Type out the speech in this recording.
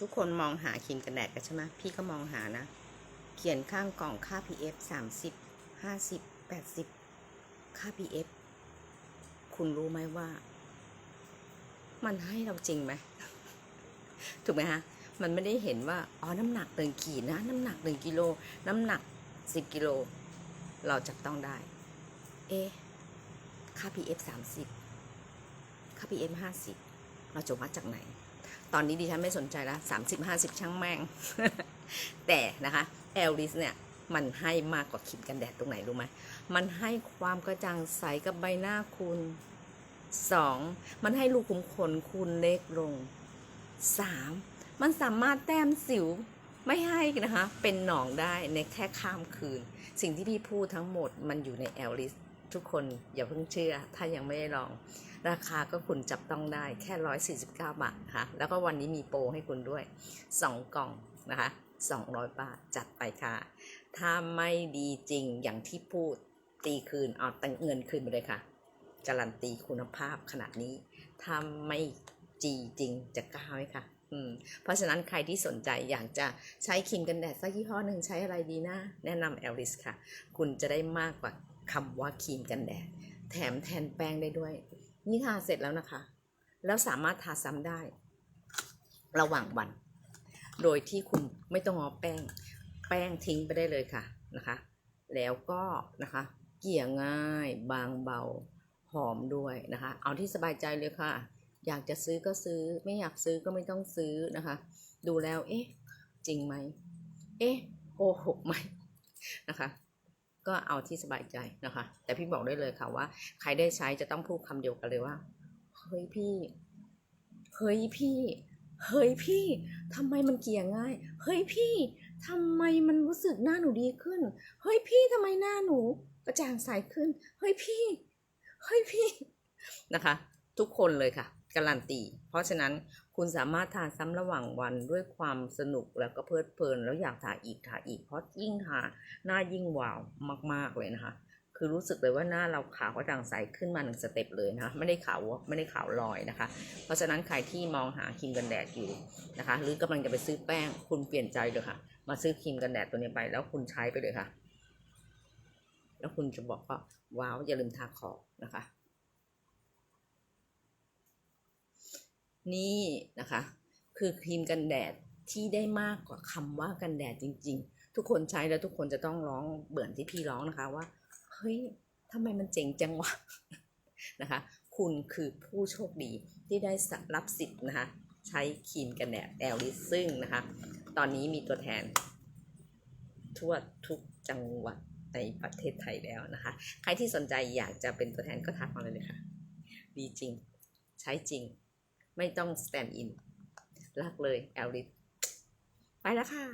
ทุกคนมองหาครีมกันแดดกันใช่ไหมพี่ก็มองหานะ เขียนข้างกล่องค่า pF สามสิบห้าสิบแปดสิบค่า pF คุณรู้ไหมว่า มันให้เราจริงไหม ถูกไหมฮะ มันไม่ได้เห็นว่า อ๋อ น้ำหนักหนึ่งขีดนะ น้ำหนักหนึ่งกิโล น้ำหนักสิบกิโล เราจะต้องได้ เอ๊ค่า pF สามสิบค่า pF ห้าสิบเราจะวัดจากไหน ตอนนี้ดิฉันไม่สนใจแล้วสามสิบห้าสิบช่างแม่ง แต่นะคะแอลลิสเนี่ยมันให้มากกว่าครีมกันแดดตรงไหนรู้ไหมมันให้ความกระจ่างใสกับใบหน้าคุณสองมันให้รูขุมขนคุณเล็กลงสามมันสามารถแต้มสิวไม่ให้นะคะ เป็นหนองได้ในแค่ข้ามคืน สิ่งที่พี่พูดทั้งหมดมันอยู่ในแอลลิส ทุกคนอย่าเพิ่งเชื่อ ถ้ายังไม่ได้ลอง ราคาก็คุณจับต้องได้แค่ 149 บาทนะคะแล้วก็วันนี้มีโปรให้คุณด้วย 2 กล่องนะคะ 200 บาทจัดไปค่ะ ถ้าไม่ดีจริงอย่างที่พูดตีคืนเอาตังเงินคืนไปเลยค่ะ การันตีคุณภาพขนาดนี้ถ้าไม่ จีจริงจะกล้าไหมคะอืมเพราะฉะนั้นใครที่สนใจอยากจะใช้ครีมกันแดดสักยี่ห้อหนึ่งใช้อะไรดีนะ แนะนำแอลลิสค่ะ คุณจะได้มากกว่าคำว่าครีมกันแดด แถมแทนแป้งได้ด้วย นี่ทาเสร็จแล้วนะคะ แล้วสามารถทาซ้ำได้ ระหว่างวัน โดยที่คุณไม่ต้องเอแป้ง แป้งทิ้งไปได้เลยค่ะนะคะ แล้วก็นะคะเกลี่ยง่ายบางเบาหอมด้วยนะคะ เอาที่สบายใจเลยค่ะ อยากจะซื้อก็ซื้อไม่อยากซื้อก็ไม่ต้องซื้อนะคะ ดูแล้วเอ๊ะจริงไหมเอ๊ะโกหกไหมนะคะก็เอาที่สบายใจนะคะ แต่พี่บอกได้เลยค่ะว่า ใครได้ใช้จะต้องพูดคำเดียวกันเลยว่า เฮ้ยพี่ เฮ้ยพี่ เฮ้ยพี่ทำไมมันเกลี่ยง่าย เฮ้ยพี่ทำไมมันรู้สึกหน้าหนูดีขึ้น เฮ้ยพี่ทำไมหน้าหนูกระจ่างใสขึ้น เฮ้ยพี่ เฮ้ยพี่ นะคะ ทุกคนเลยค่ะ การันตี เพราะฉะนั้นคุณสามารถทานซ้ำระหว่างวันด้วยความสนุกแล้วก็เพลิดเพลิน แล้วอยากทาอีกทาอีกเพราะยิ่งทาหน้ายิ่งวาวมาก ๆ เลยนะคะ คือรู้สึกเลยว่าหน้าเราขาวกระจ่างใสขึ้นมาหนึ่งสเต็ปเลยนะคะไม่ได้ขาวไม่ได้ขาวลอยนะคะ เพราะฉะนั้นใครที่มองหาครีมกันแดดอยู่นะคะ หรือกำลังจะไปซื้อแป้งคุณเปลี่ยนใจเลยค่ะ มาซื้อครีมกันแดดตัวนี้ไป แล้วคุณใช้ไปเลยค่ะ แล้วคุณจะบอกว่าว้าวอย่าลืมทาขอบนะคะ นี่นะคะ คือครีมกันแดดที่ได้มากกว่าคำว่ากันแดดจริง ๆ ทุกคนใช้แล้วทุกคนจะต้องร้องเบื่อที่พี่ร้องนะคะว่า เฮ้ยทำไมมันเจ๋งจังวะนะคะ คุณคือผู้โชคดีที่ได้รับสิทธิ์นะคะ ใช้ครีมกันแดดแอลลิซึ่งนะคะ ตอนนี้มีตัวแทน ทั่วทุกจังหวัดในประเทศไทยแล้วนะคะ ใครที่สนใจอยากจะเป็นตัวแทนก็ทักมาเลยเลยค่ะ ดีจริง ใช้จริง ไม่ต้อง stand in รักเลยแอลลิสไปแล้วค่ะ